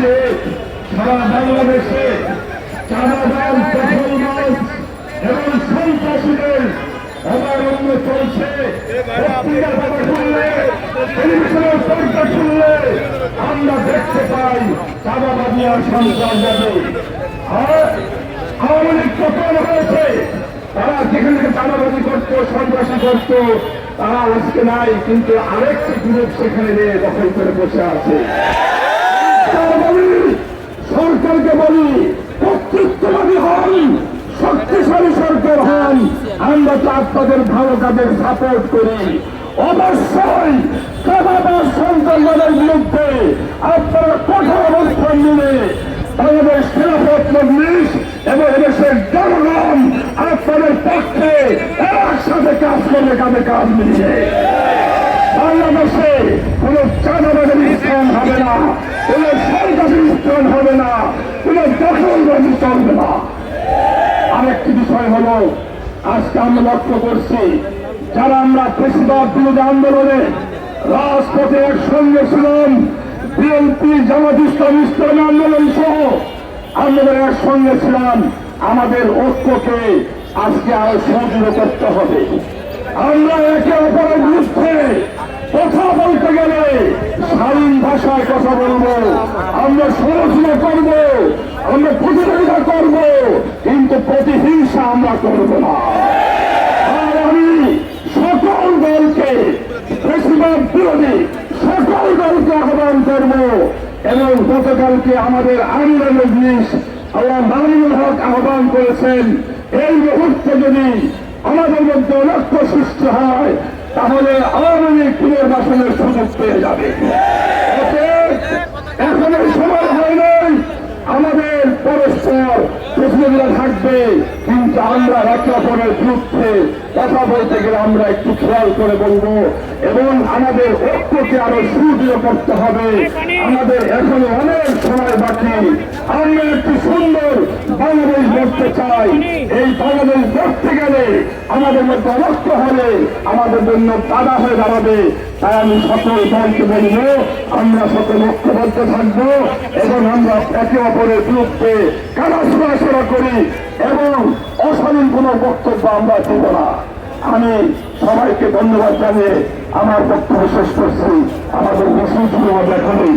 আজকে সারা বাংলাদেশে চাঁদাবান দখল মাছ এবং সন্ত্রাসীদের অভয়ারণ্য চলছে। পত্রিকার কথা শুনলে আমরা দেখতে পাই চাঁদাবাদী আর সন্ত্রাস যাবে আর আওয়ামী লীগ পতন হয়েছে। তারা যেখানে থেকে চাঁদাবাজি করতো, সন্ত্রাসী করতো, তারা আজকে নাই, কিন্তু আরেকটি গ্রুপ সেখানে নিয়ে দখল করে বসে আছে। তারা বলি সরকারকে বলি, কর্তৃত্ববাদী হন, শক্তিশালী সরকার হন। আমরা তো আপনাদের ভালো কাজের সাপোর্ট করি। অবশ্যই কাবাবার সন্তানদের বিরুদ্ধে আপনারা কঠোর অবস্থান নিলে বাংলাদেশ খেলাফত মজলিস এবং এদেশের জনগণ আপনাদের পক্ষে একসাথে কাজ করবে কাঁধে কাজ মিলিয়ে। বাংলাদেশে কোন চাঁদাবাদের সন্ত্রাসের হবে না, কোন দখলবাদী চলবে না। আরেকটি বিষয় হলো, আজকে আমরা লক্ষ্য করছি, যারা আমরা বেশিরভাগ বিরোধী আন্দোলনে রাজপথে একসঙ্গে ছিলাম, বিএনপি, জামাত ইসলাম, ইসলামী আন্দোলন সহ আমরা একসঙ্গে ছিলাম, আমাদের ঐক্যকে আজকে আরও সুদৃঢ় করতে হবে। আমরা একে অপরের বিরুদ্ধে কথা বলতে গেলে স্বাধীন ভাষায় কথা বলব। সমালোচনা করব, আমরা প্রতিযোগিতা করব, কিন্তু প্রতিহিংসা আমরা করব না। আর আমি সকল দলকে বেশিরভাগ বিরোধী সকল দলকে আহ্বান করব, এবং গতকালকে আমাদের আমির মজলিস, আল্লাহ মামিনুল হক আহ্বান করেছেন, এই মুহূর্তে যদি আমাদের মধ্যে লক্ষ্য সৃষ্টি হয়, তাহলে আওয়ামী লীগ পুনর্বাসনের সুযোগ পেয়ে যাবে অতএব এখন এই সময় হয় নাই আমাদের পরস্পর প্রতিযোগিতা থাকবে, কিন্তু আমরা একে অপরের বিরুদ্ধে কথা বলতে গেলে আমরা একটু খেয়াল করে বলব, এবং আমাদের ঐক্যকে আরও সুদৃঢ় করতে হবে। আমাদের এখনও অনেক সময় বাকি। আমরা একটি সুন্দর চাই এই বাংলাদেশ গড়তে গেলে আমাদের মধ্যে ঐক্য হলে আমাদের জন্য বাধা হয়ে দাঁড়াবে। তাই আমি সকল দলকে বলব, আমরা সকল ঐক্যবদ্ধ থাকব এবং আমরা একে অপরের বিরুদ্ধে কারা সরাসরা করি এবং অশালীন কোনো বক্তব্য আমরা দেব না। আমি সবাইকে ধন্যবাদ জানিয়ে আমার বক্তব্য শেষ করছি। আমাদের বেশি ধন্যবাদ এখনই